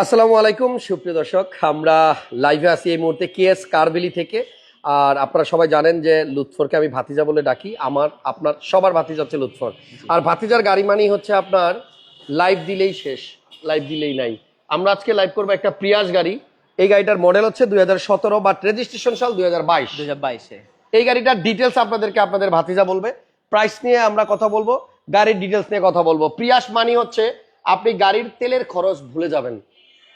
আসসালামু আলাইকুম সুপ্রিয় দর্শক। আমরা লাইভে আছি এই মুহূর্তে কেএস কারবেলি থেকে। আর আপনারা সবাই জানেন যে লুৎফরকে আমি ভাতিজা বলে ডাকি। আমার আপনার সবার ভাতিজা হচ্ছে লুৎফর। আর ভাতিজার গাড়ি মানেই হচ্ছে আপনার লাইভ দিলেই শেষ লাইভ দিলেই নাই। আমরা আজকে লাইভ করব একটা প্রিয়াস গাড়ি। এই গাড়িটার মডেল হচ্ছে দুই হাজার সতেরো বাট রেজিস্ট্রেশন সাল দুই হাজার বাইশ। দুই হাজার বাইশে। এই গাড়িটার ডিটেলস আপনাদেরকে আপনাদের ভাতিজা বলবে। প্রাইস নিয়ে আমরা কথা বলব গাড়ির ডিটেলস নিয়ে কথা বলব। প্রিয়াস মানি হচ্ছে আপনি গাড়ির তেলের খরচ ভুলে যাবেন।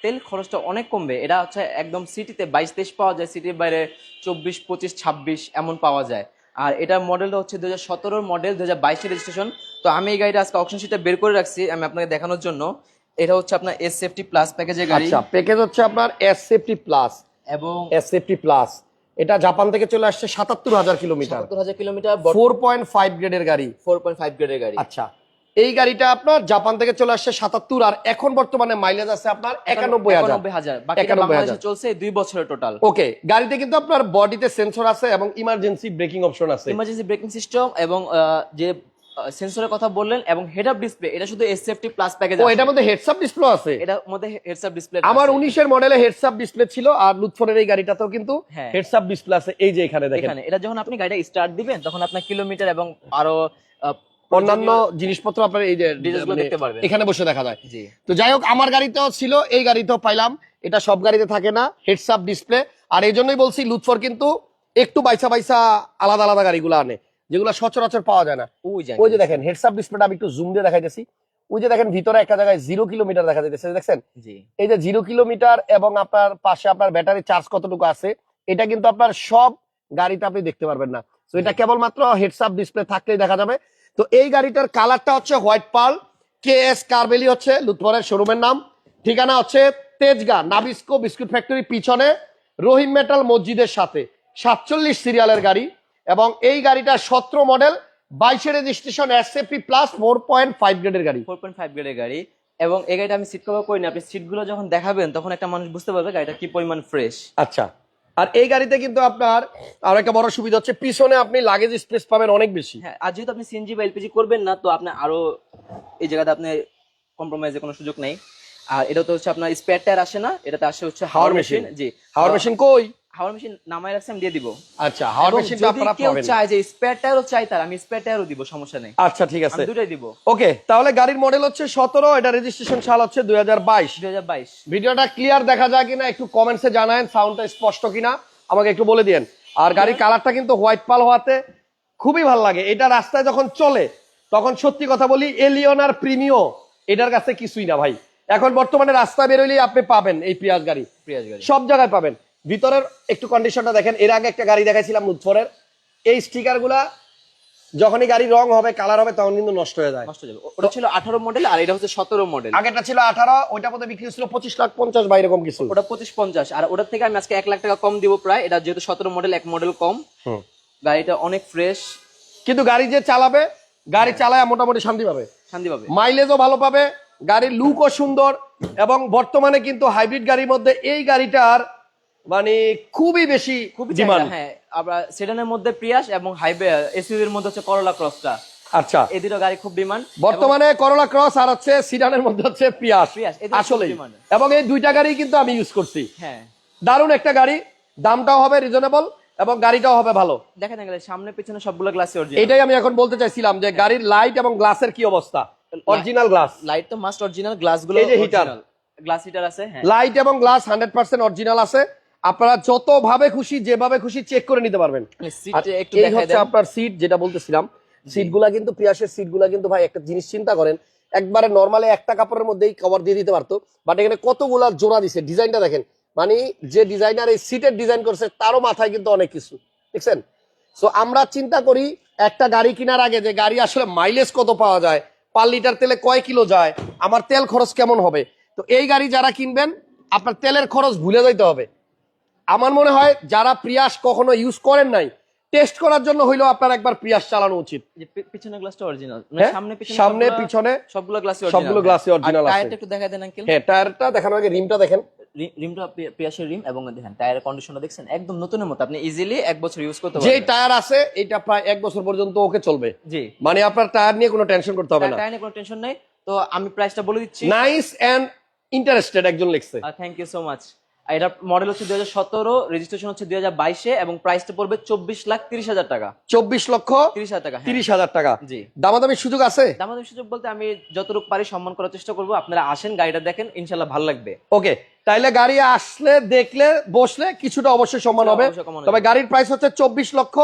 তেল খরচটা অনেক কমবে। এটা হচ্ছে একদম সিটিতে বাইশ তেইশ পাওয়া যায় সিটির বাইরে চব্বিশ পঁচিশ ছাব্বিশ এমন পাওয়া যায়। আর এটার মডেলটা হচ্ছে দু হাজার মডেল দু হাজার বাইশের রেজিস্ট্রেশন তো আমি এই গাড়িটা আজকে অপশন শিটটা বের করে রাখছি আমি আপনাকে দেখানোর জন্য। এটা হচ্ছে আপনার এস সেফটি প্লাস প্যাকেজের গাড়ি। আচ্ছা প্যাকেজ হচ্ছে আপনার এস সেফটি প্লাস এবং এস সেফটি প্লাস এটা জাপান থেকে চলে আসছে সাতাত্তর হাজার কিলোমিটার। সত্তর হাজার কিলোমিটার ফোর পয়েন্ট ফাইভ গ্রেডের গাড়ি। ফোর পয়েন্ট ফাইভ গ্রেডের গাড়ি। আচ্ছা এই গাড়িটা আপনার জাপান থেকে চলে আসছে সাতাত্তর আর এখন বর্তমানে মাইলেজ আছে আপনার একানব্বই হাজার। একানব্বই হাজার। চলছে দুই বছরের টোটাল ওকে গাড়িতে কিন্তু আপনার বডিতে সেন্সর আছে এবং ইমার্জেন্সি ব্রেকিং অপশন আছে। ইমার্জেন্সি ব্রেকিং সিস্টেম এবং যে সেন্সরের কথা বললেন এবং হেড আপ ডিসপ্লে এটা শুধু এস সেফটি প্লাস প্যাকেজ ও এটার মধ্যে হেডসআপ ডিসপ্লে আছে? এটার মধ্যে হেডস আপ ডিসপ্লে আমার উনিশের মডেলে হেডসআপ ডিসপ্লে ছিল আর লুৎফরের এই গাড়িটাতেও কিন্তু হ্যাঁ। হেডসআপ ডিসপ্লে আছে। এই যে এখানে দেখেন। এখানে এটা যখন আপনি গাড়িটা স্টার্ট দিবেন তখন আপনার কিলোমিটার এবং আরও অন্যান্য জিনিসপত্র আপনার এই যে মানে। এখানে বসে দেখা যায়। তো যাই হোক আমার গাড়িতেও ছিল এই গাড়িতেও পাইলাম। এটা সব গাড়িতে থাকে না হেডসআপ ডিসপ্লে আর এই জন্যই বলছি লুৎফর কিন্তু একটু বাইসা বাইসা আলাদা আলাদা গাড়িগুলো আনে যেগুলো সচরাচর পাওয়া যায় না। ওই যে দেখেন হেডসআপ ডিসপ্লেটা আমি একটু জুম দিয়ে দেখাইতেছি। ওই যে দেখেন ভিতরে একটা জায়গায় জিরো কিলোমিটার দেখা যাইতেছে দেখছেন? এই যে জিরো কিলোমিটার এবং আপনার পাশে আপনার ব্যাটারি চার্জ কতটুকু আছে এটা কিন্তু আপনার সব গাড়িতে আপনি দেখতে পারবেন না। তো এটা কেবলমাত্র হেডসআপ ডিসপ্লে থাকলেই দেখা যাবে। তো এই গাড়িটার কালারটা হচ্ছে হোয়াইট পার্ল। কে এস কারবেলি হচ্ছে লুৎফরের শোরুমের নাম। ঠিকানা হচ্ছে তেজগা নাবিস্কো বিস্কুট ফ্যাক্টরি পিছনে রহিম মেটাল মসজিদের সাথে। সাতচল্লিশ সিরিয়ালের গাড়ি এবং এই গাড়িটা সতেরো মডেল বাইশে registration S S A P plus four point five গ্রেডের গাড়ি। ফোর পয়েন্ট ফাইভ গ্রেডের গাড়ি এবং এই গাড়িটা আমি সিট কভার করিনি। আপনি সিটগুলো যখন দেখাবেন তখন একটা মানুষ বুঝতে পারবে গাড়িটা কি পরিমাণ ফ্রেশ আচ্ছা। আর এই গাড়িতে কিন্তু আপনার আরও একটা বড় সুবিধা হচ্ছে পিছনে আপনি লাগেজ স্পেস পাবেন অনেক বেশি। হ্যাঁ আর যেহেতু আপনি সিএনজি বা এলপিজি করবেন না তো আপনি আরও এই জায়গাতে আপনি কম্প্রোমাইজের কোনো সুযোগ নেই। আর এটা তো হচ্ছে আপনার স্পেয়ার টায়ার আসে না এটাতে আসে হচ্ছে হাওয়ার মেশিন জি। হাওয়ার মেশিন কই? হাওয়ার মেশিন নামায় রাখছে আমি দিয়ে দিব। আচ্ছা হাওয়ার এবং মেশিনটা যদি কেউ চায় যে স্পেয়ার টায়ারও চাই তার আমি স্পেয়ার টায়ারও দিব সমস্যা নেই। আচ্ছা ঠিক আছে। আমি দুটাই দিব। ওকে তাহলে গাড়ির মডেল হচ্ছে সতেরো এটা রেজিস্ট্রেশন সাল হচ্ছে দুই হাজার বাইশ। দুই হাজার বাইশ। ভিডিওটা ক্লিয়ার দেখা যায় কিনা একটু কমেন্টসে জানায়েন সাউন্ডটা স্পষ্ট কিনা আমাকে একটু বলে দিয়েন। আর গাড়ির কালারটা কিন্তু হোয়াইট পাল হওয়াতে খুবই ভালো লাগে। এটা রাস্তায় যখন চলে তখন সত্যি কথা বলি এলিয়ন আর প্রিমিও এটার কাছে কিছুই না ভাই। এখন বর্তমানে রাস্তা বেরোলেই আপনি পাবেন এই পিয়াজ গাড়ি। প্রিয়াজ গাড়ি। সব জায়গায় পাবেন। ভিতরের একটু কন্ডিশনটা দেখেন এর আগে একটা গাড়ি দেখাইছিলাম লুৎফরের। এই স্টিকারগুলা যখনই গাড়ি রং হবে কালার হবে তখন কিন্তু নষ্ট হয়ে যায়। নষ্ট হয়ে যাবে। ওটা ছিল আঠারো মডেল আর এটা হচ্ছে সতেরো মডেল আগেটা ছিল আঠারো ওইটা মধ্যে বিক্রি ছিল পঁচিশ লাখ পঞ্চাশ বা এরকম কিছু। ওটা পঁচিশ পঞ্চাশ আর ওটার থেকে আমি আজকে এক লাখ টাকা কম দিব প্রায়। এটা যেহেতু সতেরো মডেল এক মডেল কম। গাড়িটা অনেক ফ্রেশ কিন্তু গাড়ি যে চালাবে গাড়ি চালায় মোটামুটি শান্তি পাবে। শান্তি পাবে। মাইলেজও ভালো পাবে গাড়ির লুকও সুন্দর এবং বর্তমানে কিন্তু হাইব্রিড গাড়ির মধ্যে এই গাড়িটার মানে খুবই বেশি খুবই ডিমান্ড হ্যাঁ। আবার সেডানের মধ্যে প্রিয়াস এবং হাইবে এসইউভির মধ্যে হচ্ছে করলা ক্রসটা আচ্ছা। এই দুটো গাড়ি খুব ডিমান্ড বর্তমানে করলা ক্রস আর হচ্ছে সিডানের মধ্যে হচ্ছে পিয়াস, আসলে এবং এই দুইটা গাড়ি কিন্তু আমি ইউজ করছি। হ্যাঁ। দারুণ একটা গাড়ি। দামটাও হবে রিজনেবল এবং গাড়িটাও হবে ভালো। দেখেন গেলে সামনে পিছনে সবগুলো গ্লাসে অরিজিনাল এটাই আমি এখন বলতে চাইছিলাম যে গাড়ির লাইট এবং গ্লাসের কি অবস্থা? অরিজিনাল গ্লাস লাইট তো মাস্ট অরিজিনাল গ্লাসগুলো এই যে heater। গ্লাস হিটার আছে হ্যাঁ। লাইট এবং গ্লাস হান্ড্রেড পার্সেন্ট অরিজিনাল আছে। আপনারা যত ভাবে খুশি যেভাবে খুশি চেক করে নিতে পারবেন। সিট এই হচ্ছে আপনার সিট যেটা বলতেছিলাম। সিটগুলা কিন্তু প্রিয়াসের সিটগুলা কিন্তু ভাই একটা জিনিস চিন্তা করেন একবারে নর্মালি একটা কাপড়ের মধ্যেই কভার দিয়ে দিতে পারতো বাট এখানে কতগুলা জোড়া দিছে ডিজাইনটা দেখেন। মানে যে ডিজাইনার এই সিটের ডিজাইন করছে তারও মাথায় কিন্তু অনেক কিছু দেখছেন? সো আমরা চিন্তা করি একটা গাড়ি কেনার আগে যে গাড়ি আসলে মাইলেজ কত পাওয়া যায় পার লিটার তেলে কয় কিলো যায় আমার তেল খরচ কেমন হবে? তো এই গাড়ি যারা কিনবেন আপনার তেলের খরচ ভুলে যাইতে হবে। আমার মনে হয় যারা প্রিয়াস কখনো ইউজ করেন নাই টেস্ট করার জন্য হইলেও আপনার একবার প্রিয়াস চালানো উচিত। যে পিছনের গ্লাসটা অরিজিনাল হ্যাঁ? সামনে পিছনে সামনে পিছনে সবগুলো গ্লাসে সবগুলো গ্লাসে original আছে। টায়ারটা একটু দেখাই দেন আঙ্কেল হ্যাঁ টায়ারটা দেখানোর আগে রিমটা দেখেন। রিমটা পিয়াসের রিম এবং দেখেন টায়ারের কন্ডিশনটা দেখছেন? একদম নতুনের মতো। আপনি ইজিলি এক বছর ইউজ করতে যে টায়ার আছে এটা প্রায় এক বছর পর্যন্ত ওকে চলবে। জি। মানে আপনার টায়ার নিয়ে কোনো টেনশন করতে হবে না টায়ার নিয়ে কোনো টেনশন নাই। তো আমি প্রাইসটা বলে দিচ্ছি। নাইস এন্ড ইন্টারেস্টেড একজন লিখছে। থ্যাংক ইউ সো মাচ এটা মডেল হচ্ছে দুই সতেরো রেজিস্ট্রেশন হচ্ছে দুই হাজার বাইশে এবং প্রাইসটা পড়বে চব্বিশ লাখ তিরিশ হাজার টাকা। চব্বিশ লক্ষ তিরিশ হাজার টাকা হ্যাঁ। তিরিশ হাজার টাকা। জি। দামাদামির সুযোগ আছে? দামাদামি সুযোগ বলতে আমি যতটুকু পারি সম্মান করার চেষ্টা করব। আপনারা আসেন গাড়িটা দেখেন ইনশাল্লাহ ভালো লাগবে। ওকে তাইলে গাড়ি আসলে দেখলে বসলে কিছুটা অবশ্যই সম্মান হবে। তবে গাড়ির প্রাইস হচ্ছে চব্বিশ লক্ষ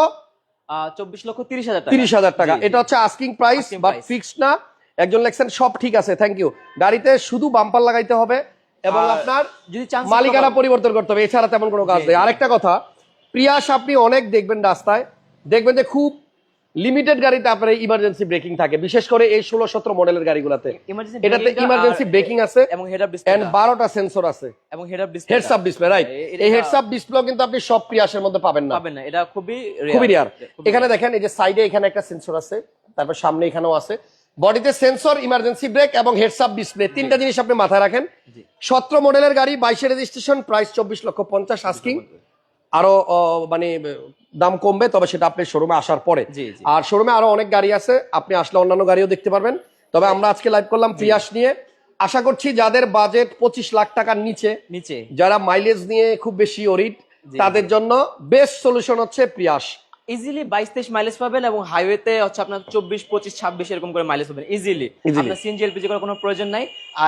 চব্বিশ লক্ষ তিরিশ হাজার তিরিশ হাজার টাকা। এটা হচ্ছে আস্কিং প্রাইস বা ফিক্সড না। একজন লেখছেন সব ঠিক আছে থ্যাংক ইউ গাড়িতে শুধু বাম্পার লাগাইতে হবে। এবং আপনার যদি মালিকানা পরিবর্তন করতে হবে এছাড়া তেমন কোনো কাজ নেই। আরেকটা কথা প্রিয়াস আপনি অনেক দেখবেন রাস্তায় দেখবেন যে খুব লিমিটেড গাড়িতে আপনার ইমার্জেন্সি ব্রেকিং থাকে। বিশেষ করে এই ষোলো সতেরো মডেলের গাড়িগুলোতে। এটাতে ইমার্জেন্সি ব্রেকিং আছে এবং হেড আপ এন্ড বারোটা সেন্সর আছে। এবং head up display heads up display right এই হেডস আপ ডিসপ্লে কিন্তু আপনি সব প্রিয়াসের মধ্যে পাবেন না। পাবেন না। এটা খুবই খুবই রেয়ার এখানে দেখেন এই যে সাইডে এখানে একটা সেন্সর আছে তারপর সামনে এখানেও আছে। বডিতে সেন্সর ইমার্জেন্সি ব্রেক এবং হেডস আপ ডিসপ্লে তিনটা জিনিস আপনি মাথায় রাখেন। সতেরো মডেলের গাড়ি বাইশে রেজিস্ট্রেশন প্রাইস চব্বিশ লক্ষ পঞ্চাশ আস্কিং আরও মানে দাম কমবে তবে সেটা আপনি শোরুমে আসার পরে। আর শোরুমে আরও অনেক গাড়ি আছে আপনি আসলে অন্যান্য গাড়িও দেখতে পারবেন। তবে আমরা আজকে লাইভ করলাম প্রিয়াস নিয়ে। আশা করছি যাদের বাজেট পঁচিশ লাখ টাকার নিচে নিচে। যারা মাইলেজ নিয়ে খুব বেশি অরিট তাদের জন্য বেস্ট সলিউশন হচ্ছে প্রিয়াস ইজিলি বাইশ তেইশ মাইলেজ পাবেন এবং হাইওয়েতে হচ্ছে আপনার চব্বিশ পঁচিশ ছাব্বিশ এরকম করে মাইলেজ পাবেন ইজিলি। আপনার সিএনজি এলপিজি করার কোনো প্রয়োজন নাই।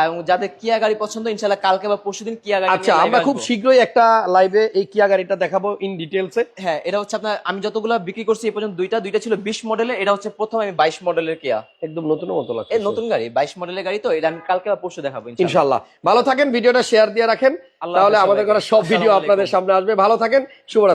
এবং যাদের কিয়া গাড়ি পছন্দ ইনশাল্লাহ কালকে বা পরশুদিন কিয়া গাড়ি আচ্ছা আমরা খুব শীঘ্রই একটা লাইভে এই কিয়া গাড়িটা দেখাবো ইন ডিটেলসে হ্যাঁ এটা হচ্ছে আপনার আমি যতগুলো বিক্রি করছি এই পর্যন্ত দুইটা দুইটা ছিল বিশ মডেলের এটা হচ্ছে প্রথম আমি বাইশ মডেলের কিয়া একদম নতুন মতো লাগছে এই নতুন গাড়ি বাইশ মডেলের গাড়ি তো এটা আমি কালকে বা পরশু দেখাবো ইনশাল্লাহ। ভালো থাকেন ভিডিওটা শেয়ার দিয়ে রাখেন। তাহলে আমাদের করা সব ভিডিও আপনাদের সামনে আসবে। ভালো থাকেন শুভরাত্রি।